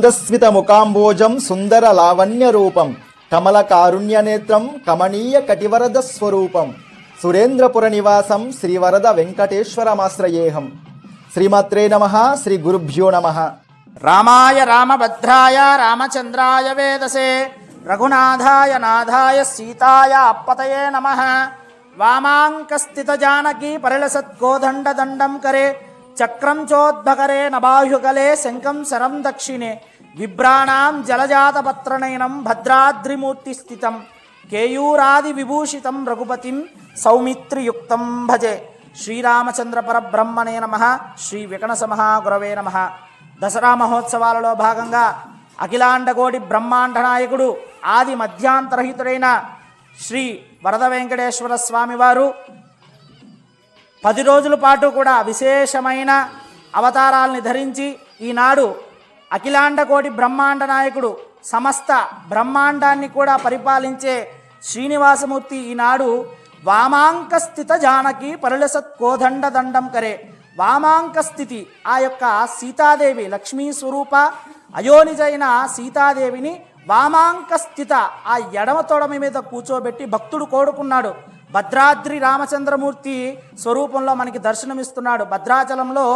మందస్మిత ముఖాంబోజం సుందర లావణ్య రూపం కమల కారుణ్య నేత్రం కమనీయ కటివరద స్వరూపం సురేంద్రపుర నివాసం శ్రీవరద వెంకటేశ్వరమాశ్రయేహం శ్రీమాత్రే నమ శ్రీ గురుభ్యో నమ. రామాయ రామభద్రాయ రామచంద్రాయ వేదసే రఘునాథాయ నాథాయ సీతాయ అప్పతయే నమ. వామాంకస్థిత జానకీ పరిలసత్కోదండ కరే చక్రం చోద్భకరే నబాహుకలే శంఖం శరం దక్షిణే. విభ్రాణాం జలజాతపత్రనయనం భద్రాద్రిమూర్తి స్థితం కేయూరాది విభూషితం రఘుపతిం సౌమిత్రియుక్తం భజే. శ్రీరామచంద్ర పరబ్రహ్మణే నమ. శ్రీ వికణస మహాగురవే నమ. దసరా మహోత్సవాలలో భాగంగా అఖిలాండగోడి బ్రహ్మాండ నాయకుడు ఆది మధ్యాంతరహితుడైన శ్రీ వరద వెంకటేశ్వర స్వామివారు పది రోజుల పాటు కూడా విశేషమైన అవతారాల్ని ధరించి ఈనాడు అఖిలాండకోటి బ్రహ్మాండ నాయకుడు సమస్త బ్రహ్మాండాన్ని కూడా పరిపాలించే శ్రీనివాసమూర్తి ఈనాడు వామాంక స్థిత జానకి పరిలసత్ కోదండ దండం కరే. వామాంక స్థితి ఆ యొక్క సీతాదేవి లక్ష్మీ స్వరూప అయోనిజైన సీతాదేవిని వామాంక స్థిత ఆ ఎడమ తొడమి మీద కూర్చోబెట్టి భక్తుడు కోరుకున్నాడు. భద్రాద్రి రామచంద్రమూర్తి స్వరూపంలో మనకి దర్శనమిస్తున్నాడు. భద్రాచలంలో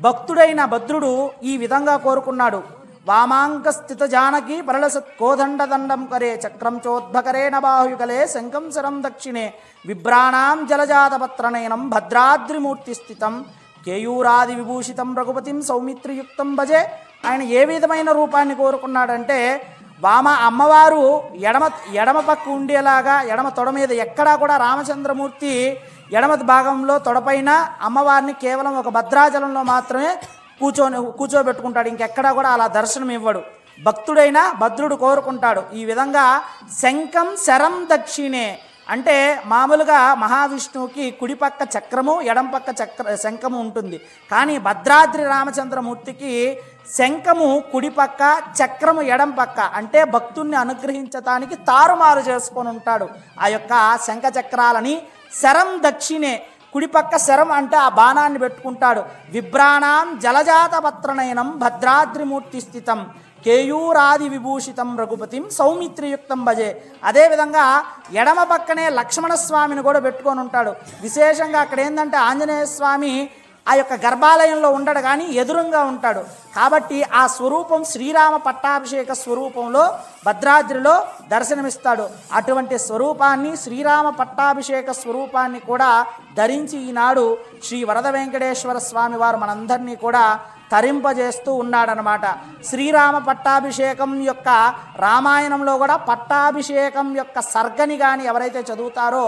భక్తుడైన భద్రుడు ఈ విధంగా కోరుకున్నాడు. వామాంక స్థిత జానకి పరళసత్ కోదండదండం కరే చక్రం చోద్భకరేణ బాహుయుగలే శంఖం శరం దక్షిణే విభ్రాణాం జలజాతపత్రనయనం భద్రాద్రిమూర్తి స్థితం కేయూరాది విభూషితం రఘుపతిం సౌమిత్రియుక్తం భజే. ఆయన ఏ విధమైన రూపాన్ని కోరుకున్నాడంటే వామ అమ్మవారు ఎడమ ఎడమ పక్క ఉండేలాగా ఎడమ తొడ మీద ఎక్కడా కూడా రామచంద్రమూర్తి ఎడమ భాగంలో తొడపైన అమ్మవారిని కేవలం ఒక భద్రాచలంలో మాత్రమే కూర్చొని కూర్చోబెట్టుకుంటాడు. ఇంకెక్కడా కూడా అలా దర్శనం ఇవ్వడు భక్తుడైన భద్రుడు కోరుకుంటాడు. ఈ విధంగా శంఖం శరం దక్షిణే అంటే మామూలుగా మహావిష్ణువుకి కుడిపక్క చక్రము ఎడంపక్క చక్ర శంఖము ఉంటుంది. కానీ భద్రాద్రి రామచంద్రమూర్తికి శంఖము కుడిపక్క చక్రము ఎడం పక్క. అంటే భక్తుణ్ణి అనుగ్రహించటానికి తారుమారు చేసుకొని ఉంటాడు. ఆ యొక్క శంఖ చక్రాలని శరం దక్షిణే కుడిపక్క శరం అంటే ఆ బాణాన్ని పెట్టుకుంటాడు. విభ్రాణాం జలజాత పత్రనయనం భద్రాద్రిమూర్తి స్థితం. కేయూరాది విభూషితం రఘుపతిం సౌమిత్రియుక్తం భజే. అదేవిధంగా ఎడమ పక్కనే లక్ష్మణ స్వామిని కూడా పెట్టుకొని ఉంటాడు. విశేషంగా అక్కడ ఏంటంటే ఆంజనేయ స్వామి ఆ యొక్క గర్భాలయంలో ఉండడు కానీ ఎదురుగా ఉంటాడు. కాబట్టి ఆ స్వరూపం శ్రీరామ పట్టాభిషేక స్వరూపంలో భద్రాద్రిలో దర్శనమిస్తాడు. అటువంటి స్వరూపాన్ని శ్రీరామ పట్టాభిషేక స్వరూపాన్ని కూడా ధరించి ఈనాడు శ్రీ వరద వెంకటేశ్వర స్వామి వారు మనందరినీ కూడా తరింపజేస్తూ ఉన్నాడనమాట. శ్రీరామ పట్టాభిషేకం యొక్క రామాయణంలో కూడా పట్టాభిషేకం యొక్క సర్గని కానీ ఎవరైతే చదువుతారో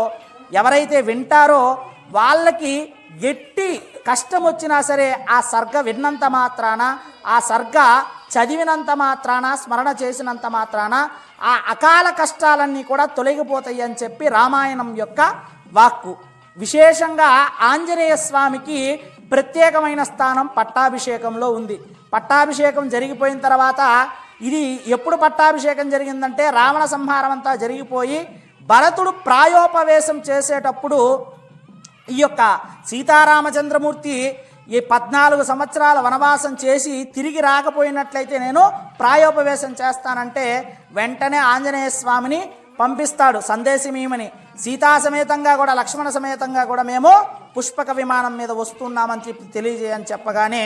ఎవరైతే వింటారో వాళ్ళకి ఎట్టి కష్టం వచ్చినా సరే ఆ సర్గ విన్నంత మాత్రాన ఆ సర్గ చదివినంత మాత్రాన స్మరణ చేసినంత మాత్రాన ఆ అకాల కష్టాలన్నీ కూడా తొలగిపోతాయి అని చెప్పి రామాయణం యొక్క వాక్కు. విశేషంగా ఆంజనేయ స్వామికి ప్రత్యేకమైన స్థానం పట్టాభిషేకంలో ఉంది. పట్టాభిషేకం జరిగిపోయిన తర్వాత ఇది ఎప్పుడు పట్టాభిషేకం జరిగిందంటే రావణ సంహారం అంతా జరిగిపోయి భరతుడు ప్రాయోపవేశం చేసేటప్పుడు ఈ యొక్క సీతారామచంద్రమూర్తి ఈ పద్నాలుగు సంవత్సరాల వనవాసం చేసి తిరిగి రాకపోయినట్లయితే నేను ప్రాయోపవేశం చేస్తానంటే వెంటనే ఆంజనేయ స్వామిని పంపిస్తాడు సందేశమేమని. సీతా సమేతంగా కూడా లక్ష్మణ సమేతంగా కూడా మేము పుష్పక విమానం మీద వస్తున్నామని చెప్పి తెలియజేయని చెప్పగానే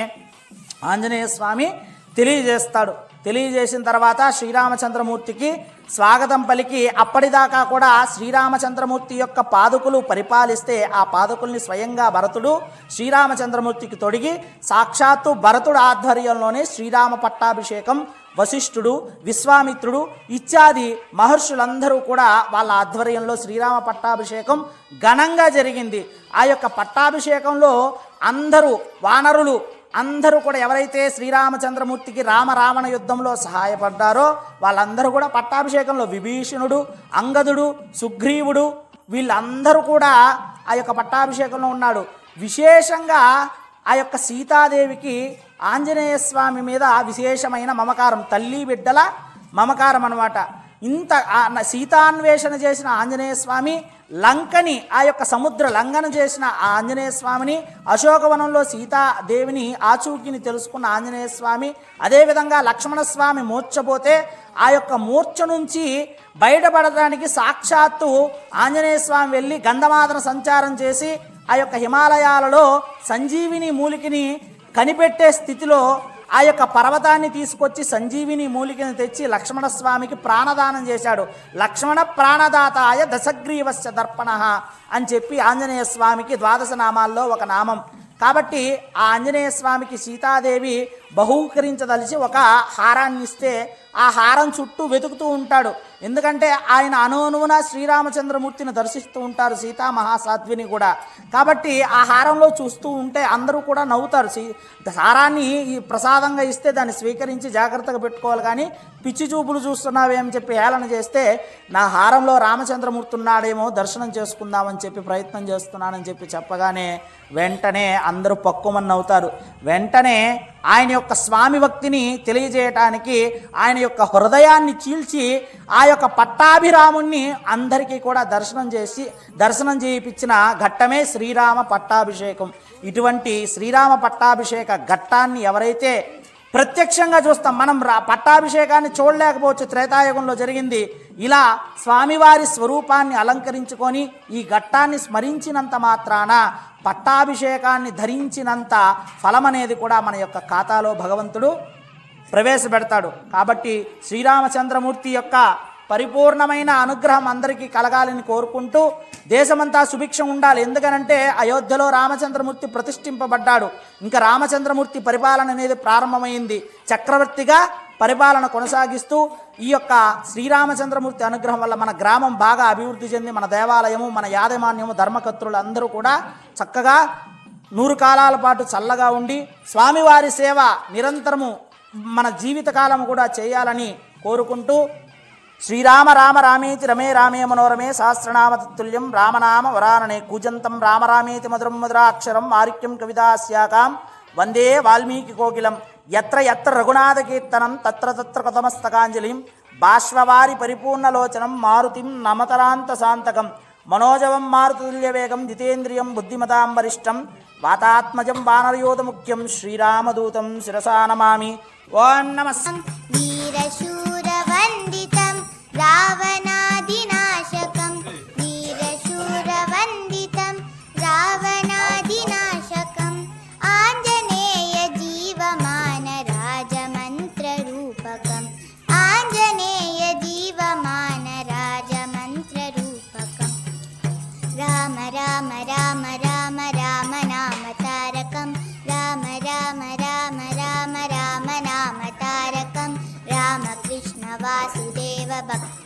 ఆంజనేయ స్వామి తెలియజేస్తాడు. తెలియజేసిన తర్వాత శ్రీరామచంద్రమూర్తికి స్వాగతం పలికి అప్పటిదాకా కూడా శ్రీరామచంద్రమూర్తి యొక్క పాదుకులు పరిపాలిస్తే ఆ పాదుకుల్ని స్వయంగా భరతుడు శ్రీరామచంద్రమూర్తికి తొడిగి సాక్షాత్తు భరతుడు ఆధ్వర్యంలోనే శ్రీరామ పట్టాభిషేకం వశిష్ఠుడు విశ్వామిత్రుడు ఇత్యాది మహర్షులందరూ కూడా వాళ్ళ ఆధ్వర్యంలో శ్రీరామ పట్టాభిషేకం ఘనంగా జరిగింది. ఆ యొక్క పట్టాభిషేకంలో అందరూ వానరులు అందరూ కూడా ఎవరైతే శ్రీరామచంద్రమూర్తికి రామరావణ యుద్ధంలో సహాయపడ్డారో వాళ్ళందరూ కూడా పట్టాభిషేకంలో విభీషణుడు అంగదుడు సుగ్రీవుడు వీళ్ళందరూ కూడా ఆ యొక్క పట్టాభిషేకంలో ఉన్నాడు. విశేషంగా ఆ యొక్క సీతాదేవికి ఆంజనేయ స్వామి మీద విశేషమైన మమకారం తల్లి బిడ్డల మమకారం అనమాట ఇంత ఆ సీతాన్వేషణ చేసిన ఆంజనేయ స్వామి లంకని ఆ యొక్క సముద్ర లంఘన చేసిన ఆ ఆంజనేయ స్వామిని అశోకవనంలో సీతాదేవిని ఆచూకిని తెలుసుకున్న ఆంజనేయ స్వామి అదేవిధంగా లక్ష్మణ స్వామి మూర్చపోతే ఆ యొక్క మూర్ఛ నుంచి బయటపడడానికి సాక్షాత్తు ఆంజనేయ స్వామి వెళ్ళి గంధమాదన సంచారం చేసి ఆ యొక్క హిమాలయాలలో సంజీవిని మూలికిని కనిపెట్టే స్థితిలో ఆ యొక్క పర్వతాన్ని తీసుకొచ్చి సంజీవిని మూలికని తెచ్చి లక్ష్మణ స్వామికి ప్రాణదానం చేశాడు. లక్ష్మణ ప్రాణదాతాయ దశగ్రీవస్య దర్పణ అని చెప్పి ఆంజనేయ స్వామికి ద్వాదశ నామాల్లో ఒక నామం. కాబట్టి ఆ ఆంజనేయ స్వామికి సీతాదేవి బహూకరించదలిచి ఒక హారాన్ని ఇస్తే ఆ హారం చుట్టూ వెతుకుతూ ఉంటాడు. ఎందుకంటే ఆయన అనువున శ్రీరామచంద్రమూర్తిని దర్శిస్తూ ఉంటారు సీతా మహాసాధ్విని కూడా. కాబట్టి ఆ హారంలో చూస్తూ ఉంటే అందరూ కూడా నవ్వుతారు. సీ హారాన్ని ఈ ప్రసాదంగా ఇస్తే దాన్ని స్వీకరించి జాగ్రత్తగా పెట్టుకోవాలి కానీ పిచ్చి చూపులు చూస్తున్నావేమని చెప్పి హేళన చేస్తే నా హారంలో రామచంద్రమూర్తి ఉన్నాడేమో దర్శనం చేసుకుందామని చెప్పి ప్రయత్నం చేస్తున్నానని చెప్పి చెప్పగానే వెంటనే అందరూ పక్కుమని నవ్వుతారు. వెంటనే ఆయన యొక్క స్వామి భక్తిని తెలియజేయటానికి ఆయన యొక్క హృదయాన్ని చీల్చి ఆ యొక్క పట్టాభిరాముణ్ణి అందరికీ కూడా దర్శనం చేసి దర్శనం చేయించిన ఘట్టమే శ్రీరామ పట్టాభిషేకం. ఇటువంటి శ్రీరామ పట్టాభిషేక ఘట్టాన్ని ఎవరైతే ప్రత్యక్షంగా చూస్తాం మనం రా పట్టాభిషేకాన్ని చూడలేకపోవచ్చు త్రేతాయుగంలో జరిగింది. ఇలా స్వామివారి స్వరూపాన్ని అలంకరించుకొని ఈ ఘట్టాన్ని స్మరించినంత మాత్రాన పట్టాభిషేకాన్ని ధరించినంత ఫలం అనేది కూడా మన యొక్క ఖాతాలో భగవంతుడు ప్రవేశపెడతాడు. కాబట్టి శ్రీరామచంద్రమూర్తి యొక్క పరిపూర్ణమైన అనుగ్రహం అందరికీ కలగాలని కోరుకుంటూ దేశమంతా సుభిక్షం ఉండాలి. ఎందుకనంటే అయోధ్యలో రామచంద్రమూర్తి ప్రతిష్ఠింపబడ్డాడు. ఇంకా రామచంద్రమూర్తి పరిపాలన అనేది ప్రారంభమైంది. చక్రవర్తిగా పరిపాలన కొనసాగిస్తూ ఈ యొక్క శ్రీరామచంద్రమూర్తి అనుగ్రహం వల్ల మన గ్రామం బాగా అభివృద్ధి చెంది మన దేవాలయము మన యాదమాన్యము ధర్మకర్తృలు అందరూ కూడా చక్కగా నూరు కాలాల పాటు చల్లగా ఉండి స్వామివారి సేవ నిరంతరము మన జీవితకాలం కూడా చేయాలని కోరుకుంటూ శ్రీరామ రామ రామేతి రమే రామే మనోరమే సహస్రనామ తత్తుల్యం రామనామ వరాననే కూజంతం రామరామేతి మధురం మధురాక్షరం ఆరిక్యం కవిదాస్యాకాం వందే వాల్మీకి కోకిలం. ఎత్ర ఎత్ర రఘునాథ కీర్తనం తత్ర తత్ర కథమస్తకాంజలిం బాష్వవారి పరిపూర్ణలోచనం మారుతిం నమతరాంత శాంతకం మనోజవం మారుతుల్యవేగం జితేంద్రియం బుద్ధిమతాం వరిష్టం వాతాత్మజం వానరయోధముఖ్యం శ్రీరామదూతం శిరసా నమామి ఓం నమస్ 爸爸